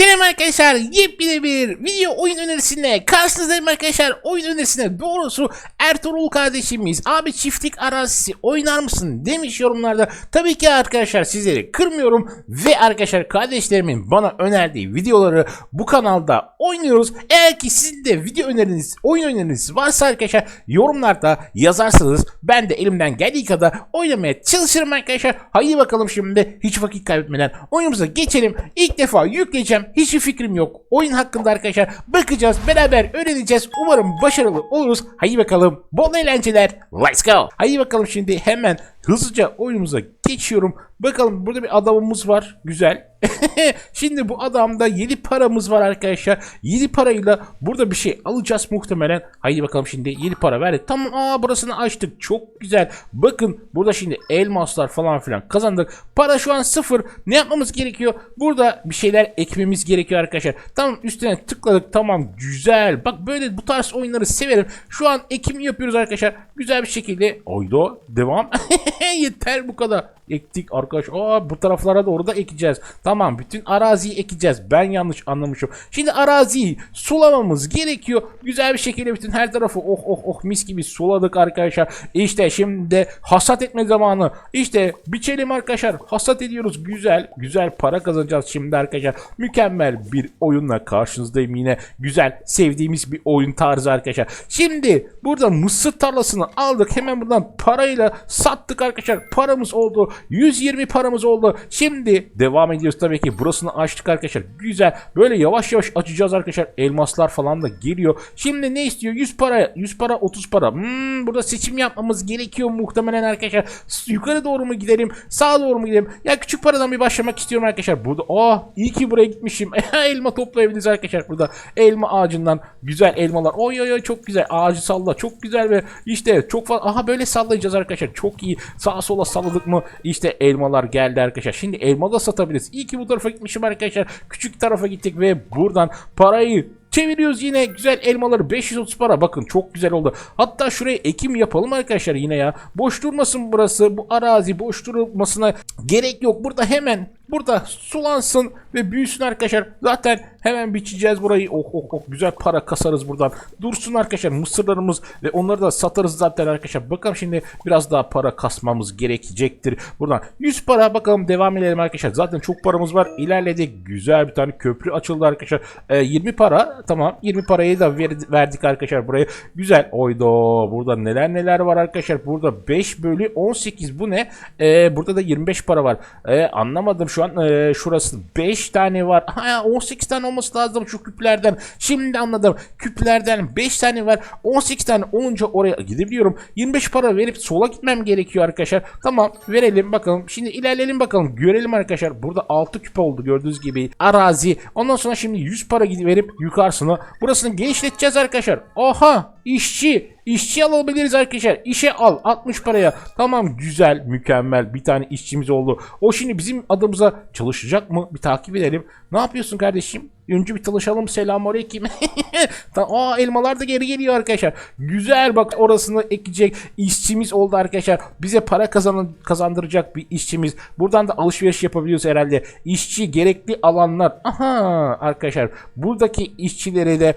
Selam arkadaşlar. Yepyeni bir video oyun önerisinde karşınızdayım arkadaşlar. Oyun önerisinde doğrusu Ertuğrul kardeşimiz abi çiftlik arazisi oynar mısın? demiş yorumlarda. Tabii ki arkadaşlar sizleri kırmıyorum ve arkadaşlar kardeşlerimin bana önerdiği videoları bu kanalda oynuyoruz. Eğer ki sizin de video öneriniz oyun öneriniz varsa arkadaşlar yorumlarda yazarsanız ben de elimden geldiği kadar oynamaya çalışırım arkadaşlar. Haydi bakalım şimdi hiç vakit kaybetmeden oyunumuza geçelim. İlk defa yükleyeceğim hiçbir fikrim yok. Oyun hakkında arkadaşlar bakacağız beraber öğreneceğiz. Umarım başarılı oluruz. Haydi bakalım bol eğlenceler. Let's go. Haydi bakalım şimdi hemen hızlıca oyunumuza geçiyorum bakalım burada bir adamımız var güzel Şimdi bu adamda 7 paramız var arkadaşlar. 7 parayla burada bir şey alacağız muhtemelen. Haydi bakalım şimdi 7 para verdik. Tamam aa burasını açtık. Çok güzel. Bakın burada şimdi elmaslar falan filan kazandık. Para şu an sıfır. Ne yapmamız gerekiyor? Burada bir şeyler ekmemiz gerekiyor arkadaşlar. Tamam üstüne tıkladık. Tamam güzel. Bak böyle bu tarz oyunları severim. Şu an ekim yapıyoruz arkadaşlar. Güzel bir şekilde. Oydo devam. Yeter bu kadar. Ektik arkadaş. Aa bu taraflara doğru da ekeceğiz. Tamam bütün araziyi ekeceğiz. Ben yanlış anlamışım. Şimdi araziyi sulamamız gerekiyor. Güzel bir şekilde bütün her tarafı oh oh oh mis gibi suladık arkadaşlar. İşte şimdi hasat etme zamanı. İşte biçelim arkadaşlar. Hasat ediyoruz. Güzel. Güzel para kazanacağız şimdi arkadaşlar. Mükemmel bir oyunla karşınızdayım yine. Güzel sevdiğimiz bir oyun tarzı arkadaşlar. Şimdi burada mısır tarlasını aldık. Hemen buradan parayla sattık arkadaşlar. Paramız oldu. 120 paramız oldu. Şimdi devam ediyoruz tabii ki. Burasını açtık arkadaşlar. Güzel. Böyle yavaş yavaş açacağız arkadaşlar. Elmaslar falan da geliyor. Şimdi ne istiyor? 100 para. 100 para 30 para. Hmm, burada seçim yapmamız gerekiyor muhtemelen arkadaşlar. Yukarı doğru mu gidelim? Sağa doğru mu gidelim? Ya küçük paradan bir başlamak istiyorum arkadaşlar. Burada oh iyi ki buraya gitmişim. elma toplayabiliriz arkadaşlar burada. Elma ağacından güzel elmalar. Oy oy oy çok güzel. Ağacı salla. Çok güzel ve işte çok fazla. Aha böyle sallayacağız arkadaşlar. Çok iyi. Sağa sola salladık mı? İşte elmalar geldi arkadaşlar. Şimdi elma da satabiliriz. İyi ki bu tarafa gitmişim arkadaşlar. Küçük tarafa gittik ve buradan parayı Çeviriyoruz yine güzel elmaları 530 para bakın çok güzel oldu. Hatta şuraya ekim yapalım arkadaşlar yine ya. Boş durmasın burası bu arazi boş durmasına gerek yok. Burada hemen burada sulansın ve büyüsün arkadaşlar. Zaten hemen biçeceğiz burayı. Oh oh oh güzel para kasarız buradan. Dursun arkadaşlar mısırlarımız ve onları da satarız zaten arkadaşlar. Bakalım şimdi biraz daha para kasmamız gerekecektir. Buradan 100 para bakalım devam edelim arkadaşlar. Zaten çok paramız var. İlerledik. Güzel bir tane köprü açıldı arkadaşlar. Ee, 20 para tamam 20 parayı da ver- verdik arkadaşlar buraya. Güzel. Oydo burada neler neler var arkadaşlar. Burada 5 bölü 18 bu ne? Ee, burada da 25 para var. Ee, anlamadım şu an. Ee, şurası 5 tane var. Ha 18 tane olması lazım şu küplerden. Şimdi anladım. Küplerden 5 tane var. 18 tane olunca oraya gidebiliyorum. 25 para verip sola gitmem gerekiyor arkadaşlar. Tamam verelim bakalım. Şimdi ilerleyelim bakalım. Görelim arkadaşlar. Burada 6 küp oldu gördüğünüz gibi. Arazi. Ondan sonra şimdi 100 para gidip verip yukarısına. Burasını genişleteceğiz arkadaşlar. Oha işçi. İşçi alabiliriz arkadaşlar. İşe al 60 paraya. Tamam güzel mükemmel bir tane işçimiz oldu. O şimdi bizim adımıza çalışacak mı? Bir takip edelim. Ne yapıyorsun kardeşim? Önce bir tanışalım. Selamünaleyküm. Aa elmalar da geri geliyor arkadaşlar. Güzel bak orasını ekecek işçimiz oldu arkadaşlar. Bize para kazanın, kazandıracak bir işçimiz. Buradan da alışveriş yapabiliyoruz herhalde. İşçi gerekli alanlar. Aha arkadaşlar buradaki işçileri de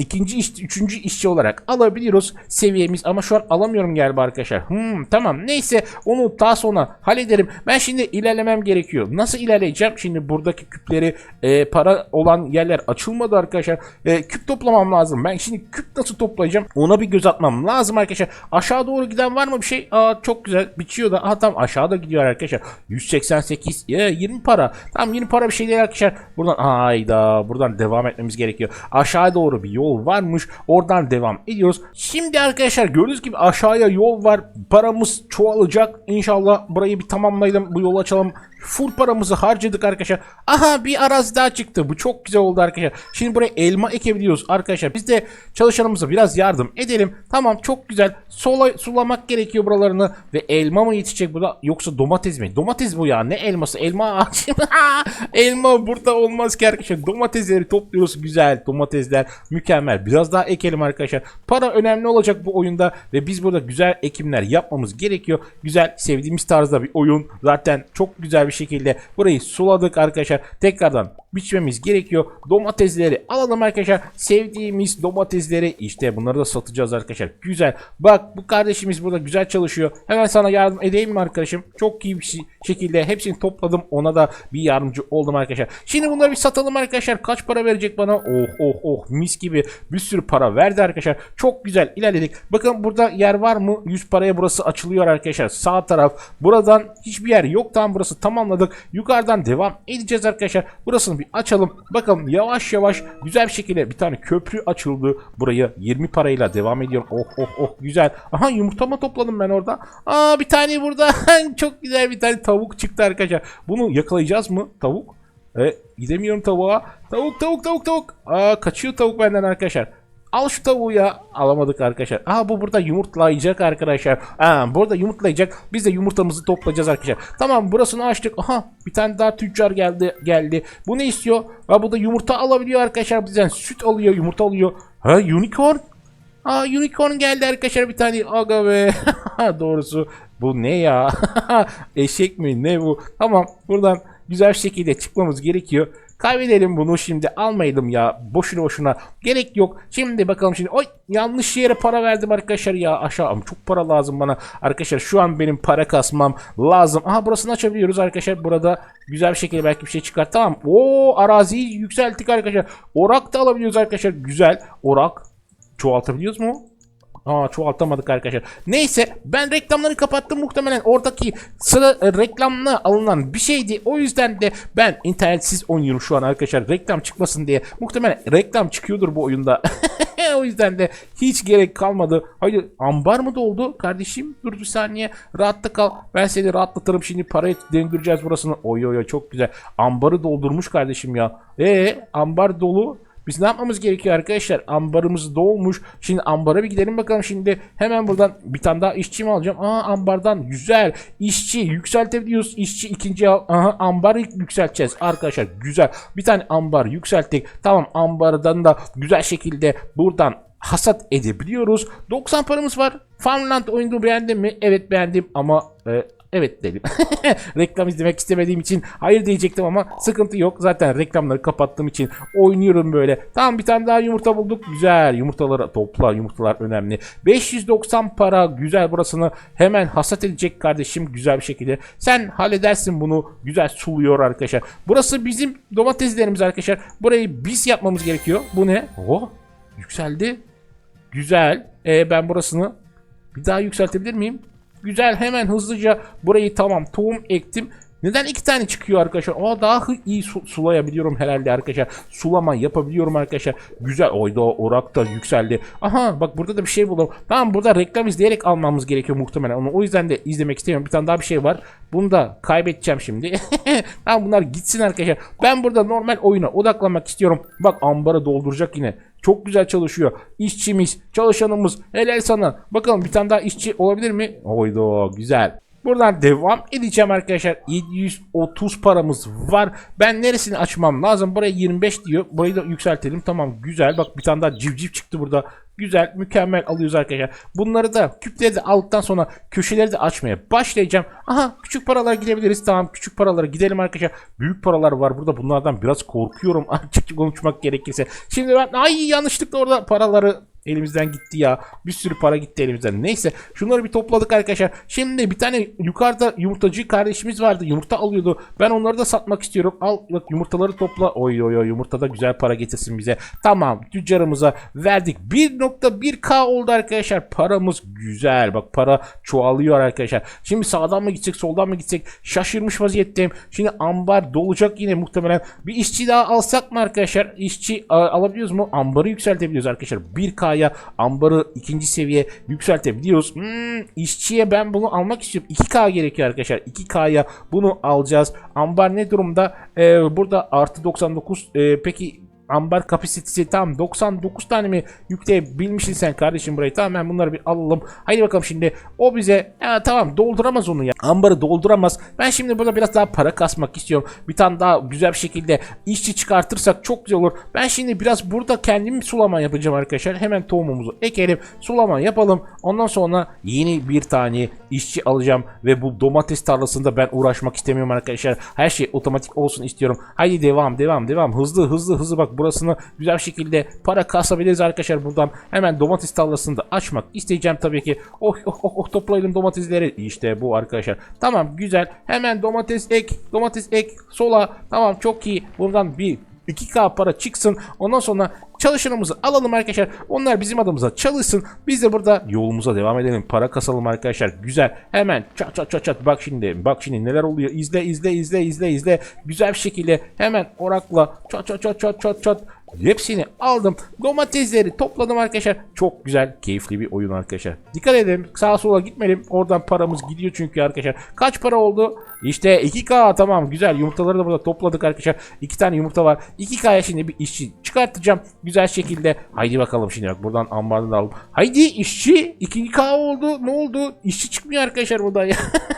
ikinci iş, üçüncü işçi olarak alabiliyoruz seviyemiz ama şu an alamıyorum galiba arkadaşlar. Hmm, tamam neyse onu daha sonra hallederim. Ben şimdi ilerlemem gerekiyor. Nasıl ilerleyeceğim? Şimdi buradaki küpleri e, para olan yerler açılmadı arkadaşlar. E, küp toplamam lazım. Ben şimdi küp nasıl toplayacağım? Ona bir göz atmam lazım arkadaşlar. Aşağı doğru giden var mı bir şey? Aa çok güzel. Biçiyor da. Aha tamam aşağıda gidiyor arkadaşlar. 188 e, 20 para. Tamam 20 para bir şey değil arkadaşlar. Buradan hayda buradan devam etmemiz gerekiyor. Aşağı doğru bir yol varmış. Oradan devam ediyoruz. Şimdi arkadaşlar gördüğünüz gibi aşağıya yol var. Paramız çoğalacak. İnşallah burayı bir tamamlayalım. Bu yolu açalım. Full paramızı harcadık arkadaşlar. Aha bir arazi daha çıktı. Bu çok güzel oldu arkadaşlar. Şimdi buraya elma ekebiliyoruz arkadaşlar. Biz de çalışanımıza biraz yardım edelim. Tamam çok güzel. Sola, sulamak gerekiyor buralarını. Ve elma mı yetişecek burada yoksa domates mi? Domates bu ya. Ne elması? Elma ağacı. elma burada olmaz ki arkadaşlar. Domatesleri topluyoruz. Güzel domatesler. Mükemmel. Biraz daha ekelim arkadaşlar. Para önemli olacak bu oyunda ve biz burada güzel ekimler yapmamız gerekiyor. Güzel sevdiğimiz tarzda bir oyun. Zaten çok güzel bir şekilde burayı suladık arkadaşlar. Tekrardan biçmemiz gerekiyor. Domatesleri alalım arkadaşlar. Sevdiğimiz domatesleri işte bunları da satacağız arkadaşlar. Güzel. Bak bu kardeşimiz burada güzel çalışıyor. Hemen sana yardım edeyim mi arkadaşım? Çok iyi bir şekilde hepsini topladım. Ona da bir yardımcı oldum arkadaşlar. Şimdi bunları bir satalım arkadaşlar. Kaç para verecek bana? Oh oh oh mis gibi bir sürü para verdi arkadaşlar. Çok güzel ilerledik. Bakın burada yer var mı? 100 paraya burası açılıyor arkadaşlar. Sağ taraf. Buradan hiçbir yer yok. Tam burası tamamladık. Yukarıdan devam edeceğiz arkadaşlar. Burasını bir açalım. Bakalım yavaş yavaş güzel bir şekilde bir tane köprü açıldı. Buraya 20 parayla devam ediyorum. Oh oh oh güzel. Aha yumurta mı topladım ben orada? Aa bir tane burada. Çok güzel bir tane tavuk çıktı arkadaşlar. Bunu yakalayacağız mı tavuk? E, gidemiyorum tavuğa. Tavuk tavuk tavuk tavuk. Aa kaçıyor tavuk benden arkadaşlar. Al şu tavuğu ya. Alamadık arkadaşlar. Aa bu burada yumurtlayacak arkadaşlar. Aa burada yumurtlayacak. Biz de yumurtamızı toplayacağız arkadaşlar. Tamam burasını açtık. Aha bir tane daha tüccar geldi. geldi. Bu ne istiyor? Aa bu da yumurta alabiliyor arkadaşlar bizden. Süt alıyor yumurta alıyor. Ha unicorn. Aa unicorn geldi arkadaşlar bir tane. Aga be. Doğrusu bu ne ya? Eşek mi ne bu? Tamam buradan güzel şekilde çıkmamız gerekiyor. Kaybedelim bunu şimdi almayalım ya boşuna boşuna gerek yok. Şimdi bakalım şimdi oy yanlış yere para verdim arkadaşlar ya aşağı çok para lazım bana. Arkadaşlar şu an benim para kasmam lazım. Aha burasını açabiliyoruz arkadaşlar burada güzel bir şekilde belki bir şey çıkar tamam. Oo araziyi yükselttik arkadaşlar. Orak da alabiliyoruz arkadaşlar güzel orak çoğaltabiliyoruz mu? Aa çoğaltamadık arkadaşlar. Neyse ben reklamları kapattım muhtemelen oradaki sıra e, reklamla alınan bir şeydi. O yüzden de ben internetsiz oynuyorum şu an arkadaşlar. Reklam çıkmasın diye. Muhtemelen reklam çıkıyordur bu oyunda. o yüzden de hiç gerek kalmadı. Hayır ambar mı doldu kardeşim? Dur bir saniye. Rahatta kal. Ben seni rahatlatırım. Şimdi parayı döndüreceğiz burasını. Oy oy oy çok güzel. Ambarı doldurmuş kardeşim ya. E ambar dolu. Biz ne yapmamız gerekiyor arkadaşlar? Ambarımız dolmuş. Şimdi ambara bir gidelim bakalım şimdi. Hemen buradan bir tane daha işçi mi alacağım? Aa ambardan güzel. İşçi yükseltebiliyoruz. İşçi ikinci. Aha ambarı yükselteceğiz arkadaşlar. Güzel. Bir tane ambar yükselttik. Tamam ambardan da güzel şekilde buradan hasat edebiliyoruz. 90 paramız var. Farmland oyunu beğendin mi? Evet beğendim ama e, evet dedim. Reklam izlemek istemediğim için hayır diyecektim ama sıkıntı yok. Zaten reklamları kapattığım için oynuyorum böyle. Tamam bir tane daha yumurta bulduk. Güzel. Yumurtaları topla. Yumurtalar önemli. 590 para. Güzel burasını hemen hasat edecek kardeşim. Güzel bir şekilde. Sen halledersin bunu. Güzel suluyor arkadaşlar. Burası bizim domateslerimiz arkadaşlar. Burayı biz yapmamız gerekiyor. Bu ne? Oh yükseldi. Güzel. E, ben burasını bir daha yükseltebilir miyim? Güzel hemen hızlıca burayı tamam tohum ektim. Neden iki tane çıkıyor arkadaşlar? Aa daha iyi su- sulayabiliyorum herhalde arkadaşlar. Sulama yapabiliyorum arkadaşlar. Güzel. Oyda orak da yükseldi. Aha bak burada da bir şey buldum. Tamam burada reklam izleyerek almamız gerekiyor muhtemelen. Onu o yüzden de izlemek istemiyorum. Bir tane daha bir şey var. Bunu da kaybedeceğim şimdi. tamam bunlar gitsin arkadaşlar. Ben burada normal oyuna odaklanmak istiyorum. Bak ambarı dolduracak yine. Çok güzel çalışıyor. İşçimiz, çalışanımız. Helal sana. Bakalım bir tane daha işçi olabilir mi? Oydo güzel. Buradan devam edeceğim arkadaşlar. 730 paramız var. Ben neresini açmam lazım? Buraya 25 diyor. Burayı da yükseltelim. Tamam güzel. Bak bir tane daha civciv çıktı burada. Güzel, mükemmel alıyoruz arkadaşlar. Bunları da küpleri de aldıktan sonra köşeleri de açmaya başlayacağım. Aha küçük paralara gidebiliriz. Tamam küçük paralara gidelim arkadaşlar. Büyük paralar var burada. Bunlardan biraz korkuyorum açıkça konuşmak gerekirse. Şimdi ben ay yanlışlıkla orada paraları elimizden gitti ya. Bir sürü para gitti elimizden. Neyse şunları bir topladık arkadaşlar. Şimdi bir tane yukarıda yumurtacı kardeşimiz vardı. Yumurta alıyordu. Ben onları da satmak istiyorum. Al bak yumurtaları topla. Oy oy oy yumurta da güzel para getirsin bize. Tamam tüccarımıza verdik. 1.1k oldu arkadaşlar. Paramız güzel. Bak para çoğalıyor arkadaşlar. Şimdi sağdan mı gitsek soldan mı gitsek şaşırmış vaziyetteyim. Şimdi ambar dolacak yine muhtemelen. Bir işçi daha alsak mı arkadaşlar? İşçi alabiliyoruz mu? Ambarı yükseltebiliyoruz arkadaşlar. 1K'ya ambarı ikinci seviye yükseltebiliyoruz. Hmm, işçiye ben bunu almak istiyorum. 2K gerekiyor arkadaşlar. 2K'ya bunu alacağız. Ambar ne durumda? Ee, burada artı 99. Ee, peki ambar kapasitesi tam 99 tane mi yükleyebilmişsin sen kardeşim burayı. Tamam ben bunları bir alalım. Haydi bakalım şimdi o bize ya, tamam dolduramaz onu ya. Ambarı dolduramaz. Ben şimdi burada biraz daha para kasmak istiyorum. Bir tane daha güzel bir şekilde işçi çıkartırsak çok güzel olur. Ben şimdi biraz burada kendim sulama yapacağım arkadaşlar. Hemen tohumumuzu ekelim. Sulama yapalım. Ondan sonra yeni bir tane işçi alacağım ve bu domates tarlasında ben uğraşmak istemiyorum arkadaşlar. Her şey otomatik olsun istiyorum. Haydi devam devam devam. Hızlı hızlı hızlı bak burasını güzel bir şekilde para kasabiliriz arkadaşlar buradan. Hemen domates tarlasını da açmak isteyeceğim tabii ki. Oh oh oh, oh toplayalım domatesleri. İşte bu arkadaşlar. Tamam güzel. Hemen domates ek. Domates ek. Sola. Tamam çok iyi. Buradan bir 2K para çıksın. Ondan sonra çalışanımızı alalım arkadaşlar. Onlar bizim adımıza çalışsın. Biz de burada yolumuza devam edelim. Para kasalım arkadaşlar. Güzel. Hemen çat çat çat çat. Bak şimdi. Bak şimdi neler oluyor. İzle izle izle izle izle. Güzel bir şekilde hemen orakla çat çat çat çat çat çat. Hepsini aldım. Domatesleri topladım arkadaşlar. Çok güzel, keyifli bir oyun arkadaşlar. Dikkat edelim. Sağa sola gitmeyelim. Oradan paramız gidiyor çünkü arkadaşlar. Kaç para oldu? İşte 2K tamam güzel. Yumurtaları da burada topladık arkadaşlar. 2 tane yumurta var. 2K'ya şimdi bir işçi çıkartacağım. Güzel şekilde. Haydi bakalım şimdi bak buradan ambardan da alalım. Haydi işçi 2K oldu. Ne oldu? İşçi çıkmıyor arkadaşlar buradan ya.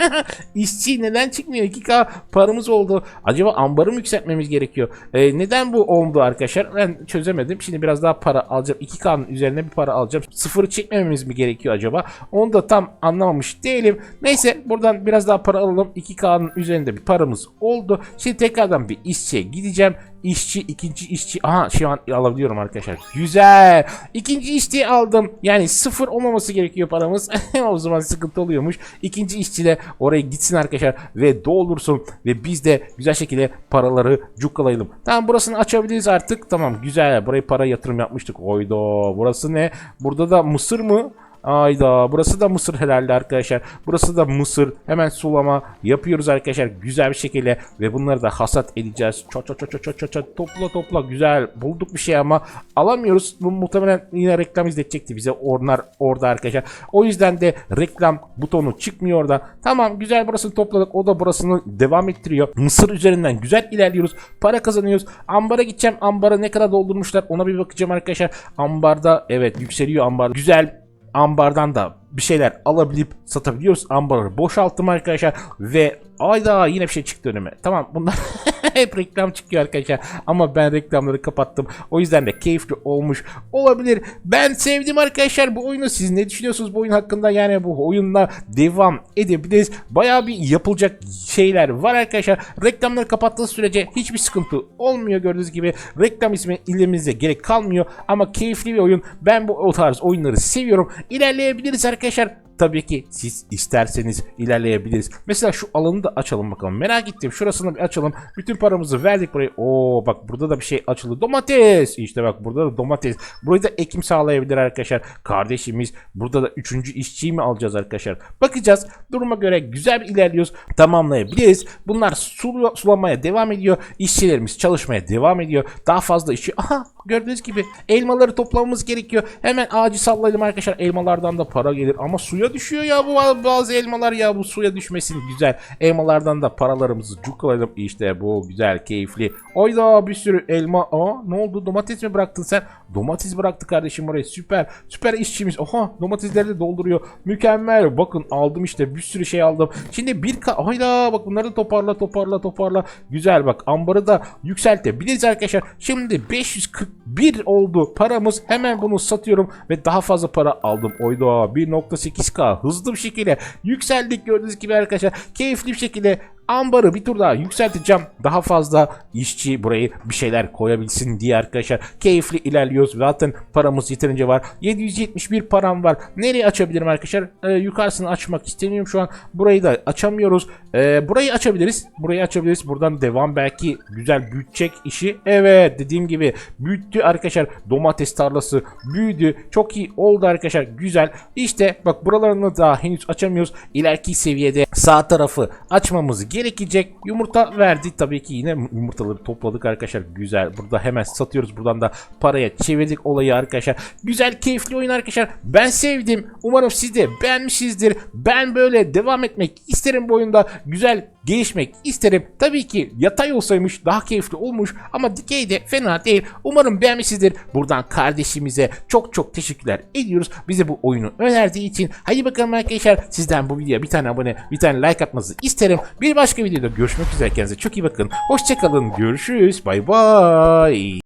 İşçi neden çıkmıyor? 2K paramız oldu. Acaba ambarı mı yükseltmemiz gerekiyor? Ee, neden bu oldu arkadaşlar? Ben çözemedim. Şimdi biraz daha para alacağım. 2K'nın üzerine bir para alacağım. Sıfırı çekmememiz mi gerekiyor acaba? Onu da tam anlamamış değilim. Neyse buradan biraz daha para alalım. 2K'nın üzerinde bir paramız oldu. Şimdi tekrardan bir işçiye gideceğim. İşçi, ikinci işçi. Aha şu an alabiliyorum arkadaşlar. Güzel. İkinci işçi aldım. Yani sıfır olmaması gerekiyor paramız. o zaman sıkıntı oluyormuş. İkinci işçi de oraya gitsin arkadaşlar ve doldursun ve biz de güzel şekilde paraları cukkalayalım. Tamam burasını açabiliriz artık. Tamam güzel. Buraya para yatırım yapmıştık. Oydo. Burası ne? Burada da mısır mı? Ayda burası da mısır herhalde arkadaşlar. Burası da mısır. Hemen sulama yapıyoruz arkadaşlar güzel bir şekilde ve bunları da hasat edeceğiz. Çat çat çat çat çat çat topla topla güzel bulduk bir şey ama alamıyoruz. Bu muhtemelen yine reklam izletecekti bize onlar orada arkadaşlar. O yüzden de reklam butonu çıkmıyor orada. Tamam güzel burasını topladık. O da burasını devam ettiriyor. Mısır üzerinden güzel ilerliyoruz. Para kazanıyoruz. Ambara gideceğim. Ambara ne kadar doldurmuşlar ona bir bakacağım arkadaşlar. Ambarda evet yükseliyor ambar. Güzel ambardan da bir şeyler alabilip satabiliyoruz. Ambarı boşalttım arkadaşlar ve ayda yine bir şey çıktı önüme. Tamam bunlar hep reklam çıkıyor arkadaşlar ama ben reklamları kapattım. O yüzden de keyifli olmuş olabilir. Ben sevdim arkadaşlar bu oyunu. Siz ne düşünüyorsunuz bu oyun hakkında? Yani bu oyunla devam edebiliriz. Bayağı bir yapılacak şeyler var arkadaşlar. Reklamları kapattığı sürece hiçbir sıkıntı olmuyor gördüğünüz gibi. Reklam ismi ilimizde gerek kalmıyor ama keyifli bir oyun. Ben bu o tarz oyunları seviyorum. İlerleyebiliriz arkadaşlar. Tabii ki siz isterseniz ilerleyebiliriz. Mesela şu alanı da açalım bakalım. Merak ettim. Şurasını bir açalım. Bütün paramızı verdik buraya. Oo bak burada da bir şey açıldı. Domates. İşte bak burada da domates. Burayı da ekim sağlayabilir arkadaşlar. Kardeşimiz. Burada da üçüncü işçiyi mi alacağız arkadaşlar? Bakacağız. Duruma göre güzel bir ilerliyoruz. Tamamlayabiliriz. Bunlar sulamaya devam ediyor. İşçilerimiz çalışmaya devam ediyor. Daha fazla işçi. Aha gördüğünüz gibi elmaları toplamamız gerekiyor. Hemen ağacı sallayalım arkadaşlar. Elmalardan da para gelir ama suya düşüyor ya bu bazı elmalar ya bu suya düşmesin güzel. Elmalardan da paralarımızı cukalayalım. İşte bu güzel keyifli. Oyda bir sürü elma. Aa ne oldu domates mi bıraktın sen? Domates bıraktı kardeşim oraya süper. Süper işçimiz. Oha domatesleri de dolduruyor. Mükemmel. Bakın aldım işte bir sürü şey aldım. Şimdi bir ka Hayda bak bunları da toparla toparla toparla. Güzel bak ambarı da yükseltebiliriz arkadaşlar. Şimdi 541 oldu paramız. Hemen bunu satıyorum ve daha fazla para aldım. Oyda 1.8k hızlı bir şekilde yükseldik gördüğünüz gibi arkadaşlar. Keyifli bir şekilde ambarı bir tur daha yükselteceğim. Daha fazla işçi burayı bir şeyler koyabilsin diye arkadaşlar. Keyifli ilerliyoruz. Zaten paramız yeterince var. 771 param var. Nereye açabilirim arkadaşlar? Ee, yukarısını açmak istemiyorum şu an. Burayı da açamıyoruz. Ee, burayı açabiliriz. Burayı açabiliriz. Buradan devam belki güzel büyütecek işi. Evet dediğim gibi büyüttü arkadaşlar. Domates tarlası büyüdü. Çok iyi oldu arkadaşlar. Güzel. İşte bak buralarını daha henüz açamıyoruz. İleriki seviyede sağ tarafı açmamız gerekecek. Yumurta verdi tabii ki yine yumurtaları topladık arkadaşlar. Güzel. Burada hemen satıyoruz. Buradan da paraya çevirdik olayı arkadaşlar. Güzel keyifli oyun arkadaşlar. Ben sevdim. Umarım siz de beğenmişsinizdir. Ben böyle devam etmek isterim bu oyunda. Güzel gelişmek isterim. Tabii ki yatay olsaymış daha keyifli olmuş ama dikey de fena değil. Umarım beğenmişsinizdir. Buradan kardeşimize çok çok teşekkürler ediyoruz. Bize bu oyunu önerdiği için. Hadi bakalım arkadaşlar sizden bu videoya bir tane abone bir tane like atmanızı isterim. Bir başka videoda görüşmek üzere kendinize çok iyi bakın. Hoşçakalın görüşürüz bay bay.